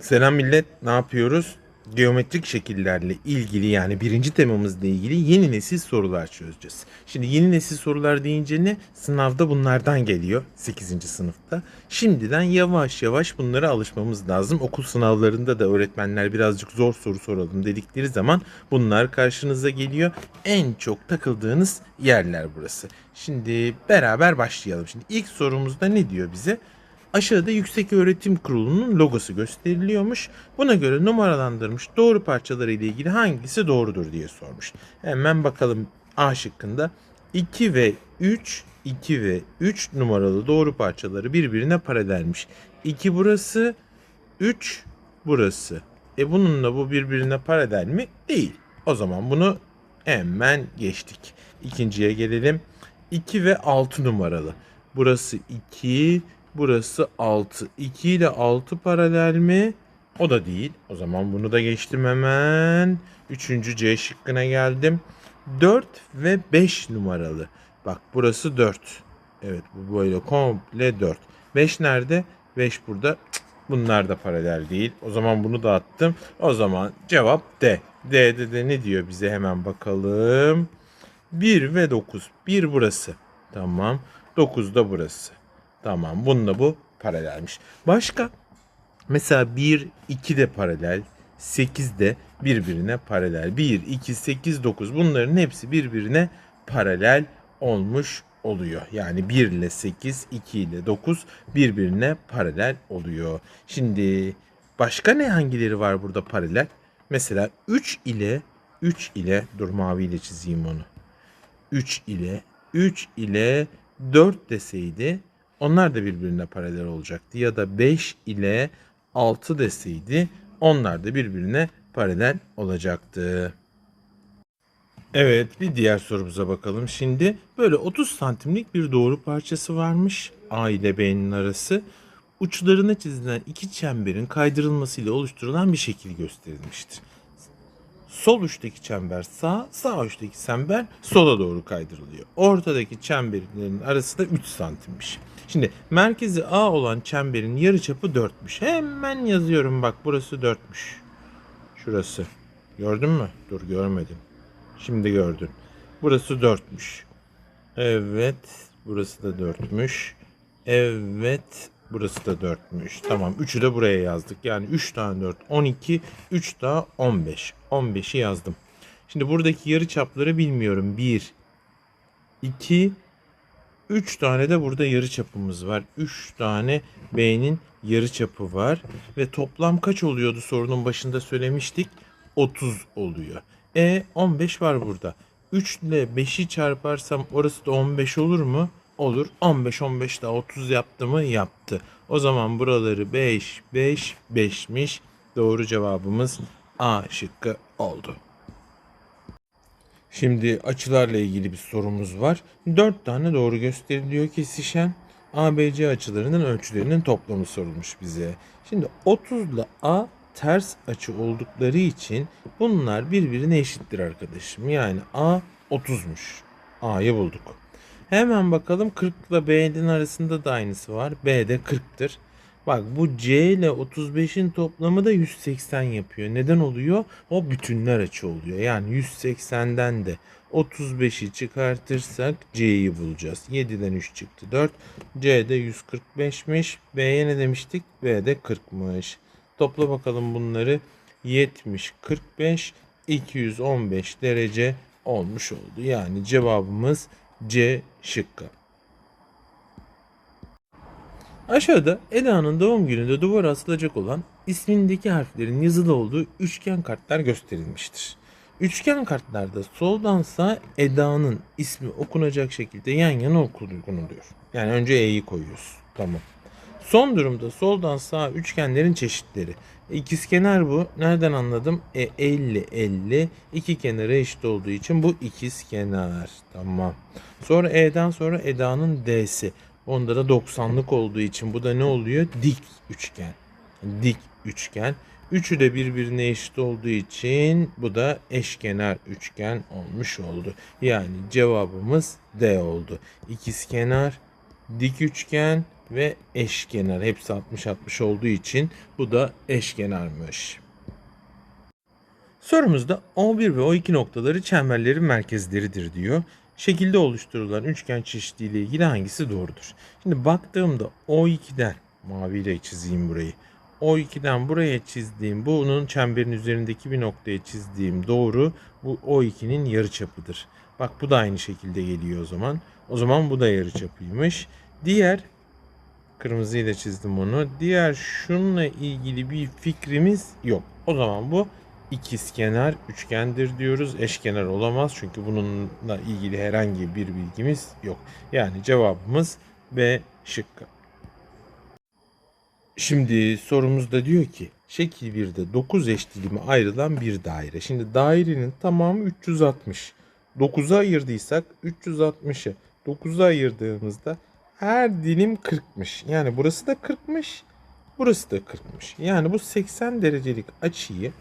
Selam millet, ne yapıyoruz? Geometrik şekillerle ilgili yani birinci temamızla ilgili yeni nesil sorular çözeceğiz. Şimdi yeni nesil sorular deyince ne? Sınavda bunlardan geliyor 8. sınıfta. Şimdiden yavaş yavaş bunlara alışmamız lazım. Okul sınavlarında da öğretmenler birazcık zor soru soralım dedikleri zaman bunlar karşınıza geliyor. En çok takıldığınız yerler burası. Şimdi beraber başlayalım. Şimdi ilk sorumuzda ne diyor bize? Aşağıda Yüksek Öğretim Kurulu'nun logosu gösteriliyormuş. Buna göre numaralandırmış doğru parçaları ile ilgili hangisi doğrudur diye sormuş. Hemen bakalım A şıkkında 2 ve 3, 2 ve 3 numaralı doğru parçaları birbirine paralelmiş. 2 burası, 3 burası. E bununla bu birbirine paralel mi? Değil. O zaman bunu hemen geçtik. İkinciye gelelim. 2 ve 6 numaralı. Burası 2, burası 6. 2 ile 6 paralel mi? O da değil. O zaman bunu da geçtim hemen. Üçüncü C şıkkına geldim. 4 ve 5 numaralı. Bak burası 4. Evet bu böyle komple 4. 5 nerede? 5 burada. Bunlar da paralel değil. O zaman bunu da attım. O zaman cevap D. D'de de ne diyor bize hemen bakalım. 1 ve 9. 1 burası. Tamam. 9 da burası. Tamam. Bununla bu paralelmiş. Başka? Mesela 1, 2 de paralel. 8 de birbirine paralel. 1, 2, 8, 9 bunların hepsi birbirine paralel olmuş oluyor. Yani 1 ile 8, 2 ile 9 birbirine paralel oluyor. Şimdi başka ne hangileri var burada paralel? Mesela 3 ile 3 ile dur maviyle çizeyim onu. 3 ile 3 ile 4 deseydi onlar da birbirine paralel olacaktı. Ya da 5 ile 6 deseydi onlar da birbirine paralel olacaktı. Evet bir diğer sorumuza bakalım. Şimdi böyle 30 santimlik bir doğru parçası varmış. A ile B'nin arası. Uçlarına çizilen iki çemberin kaydırılmasıyla oluşturulan bir şekil gösterilmiştir. Sol uçtaki çember sağ, sağ uçtaki çember sola doğru kaydırılıyor. Ortadaki çemberlerin arası da 3 santimmiş. Şimdi merkezi A olan çemberin yarıçapı 4'müş. Hemen yazıyorum bak burası 4'müş. Şurası. Gördün mü? Dur görmedim. Şimdi gördün. Burası 4'müş. Evet. Burası da 4'müş. Evet. Burası da 4'müş. Tamam. 3'ü de buraya yazdık. Yani 3 tane 4. 12. 3 daha 15. 15'i yazdım. Şimdi buradaki yarı çapları bilmiyorum. 1, 2, 3 tane de burada yarı çapımız var. 3 tane B'nin yarı çapı var. Ve toplam kaç oluyordu sorunun başında söylemiştik. 30 oluyor. E 15 var burada. 3 ile 5'i çarparsam orası da 15 olur mu? Olur. 15 15 daha 30 yaptı mı? Yaptı. O zaman buraları 5 5 5'miş. Doğru cevabımız A şıkkı oldu. Şimdi açılarla ilgili bir sorumuz var. 4 tane doğru gösteriliyor kesişen. ABC açılarının ölçülerinin toplamı sorulmuş bize. Şimdi 30 ile A ters açı oldukları için bunlar birbirine eşittir arkadaşım. Yani A 30'muş. A'yı bulduk. Hemen bakalım 40 ile B'nin arasında da aynısı var. B de 40'tır. Bak bu C ile 35'in toplamı da 180 yapıyor. Neden oluyor? O bütünler açı oluyor. Yani 180'den de 35'i çıkartırsak C'yi bulacağız. 7'den 3 çıktı 4. C de 145'miş. B'ye ne demiştik? B de 40'mış. Topla bakalım bunları. 70, 45, 215 derece olmuş oldu. Yani cevabımız C şıkkı. Aşağıda Eda'nın doğum gününde duvara asılacak olan ismindeki harflerin yazılı olduğu üçgen kartlar gösterilmiştir. Üçgen kartlarda soldan sağa Eda'nın ismi okunacak şekilde yan yana okunuluyor. Yani önce E'yi koyuyoruz. Tamam. Son durumda soldan sağa üçgenlerin çeşitleri. E, İkizkenar bu. Nereden anladım? E 50 50 iki kenara eşit olduğu için bu ikizkenar. Tamam. Sonra E'den sonra Eda'nın D'si. Onda da 90'lık olduğu için bu da ne oluyor? Dik üçgen. Dik üçgen. Üçü de birbirine eşit olduğu için bu da eşkenar üçgen olmuş oldu. Yani cevabımız D oldu. İkizkenar dik üçgen ve eşkenar. Hepsi 60-60 olduğu için bu da eşkenarmış. Sorumuzda O1 ve O2 noktaları çemberlerin merkezleridir diyor. Şekilde oluşturulan üçgen çeşidiyle ilgili hangisi doğrudur? Şimdi baktığımda O2'den maviyle çizeyim burayı. O2'den buraya çizdiğim bunun çemberin üzerindeki bir noktaya çizdiğim doğru bu O2'nin yarıçapıdır. Bak bu da aynı şekilde geliyor o zaman. O zaman bu da yarıçapıymış. Diğer kırmızıyla çizdim onu. Diğer şununla ilgili bir fikrimiz yok. O zaman bu ikizkenar üçgendir diyoruz. Eşkenar olamaz çünkü bununla ilgili herhangi bir bilgimiz yok. Yani cevabımız B şıkkı. Şimdi sorumuzda diyor ki şekil 1'de 9 eş dilime ayrılan bir daire. Şimdi dairenin tamamı 360. 9'a ayırdıysak 360'ı 9'a ayırdığımızda her dilim 40'mış. Yani burası da 40'mış. Burası da 40'mış. Yani bu 80 derecelik açıyı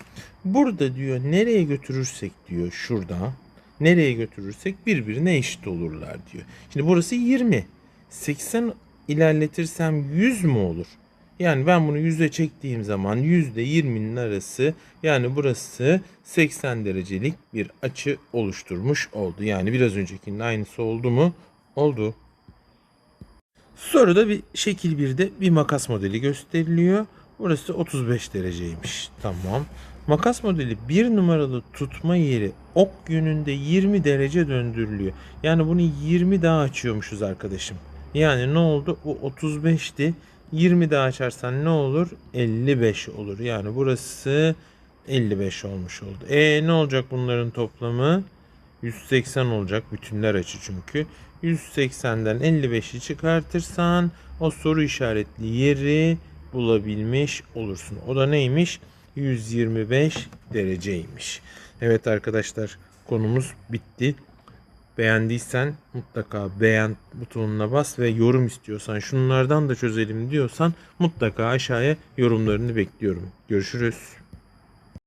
burada diyor nereye götürürsek diyor şurada nereye götürürsek birbirine eşit olurlar diyor. Şimdi burası 20. 80 ilerletirsem 100 mü olur? Yani ben bunu 100'e çektiğim zaman yüzde 20'nin arası yani burası 80 derecelik bir açı oluşturmuş oldu. Yani biraz öncekinin aynısı oldu mu? Oldu. Soruda bir şekil 1'de bir makas modeli gösteriliyor. Burası 35 dereceymiş. Tamam. Makas modeli bir numaralı tutma yeri ok yönünde 20 derece döndürülüyor. Yani bunu 20 daha açıyormuşuz arkadaşım. Yani ne oldu? Bu 35'ti. 20 daha açarsan ne olur? 55 olur. Yani burası 55 olmuş oldu. E ne olacak bunların toplamı? 180 olacak bütünler açı çünkü. 180'den 55'i çıkartırsan o soru işaretli yeri bulabilmiş olursun. O da neymiş? 125 dereceymiş. Evet arkadaşlar konumuz bitti. Beğendiysen mutlaka beğen butonuna bas ve yorum istiyorsan şunlardan da çözelim diyorsan mutlaka aşağıya yorumlarını bekliyorum. Görüşürüz.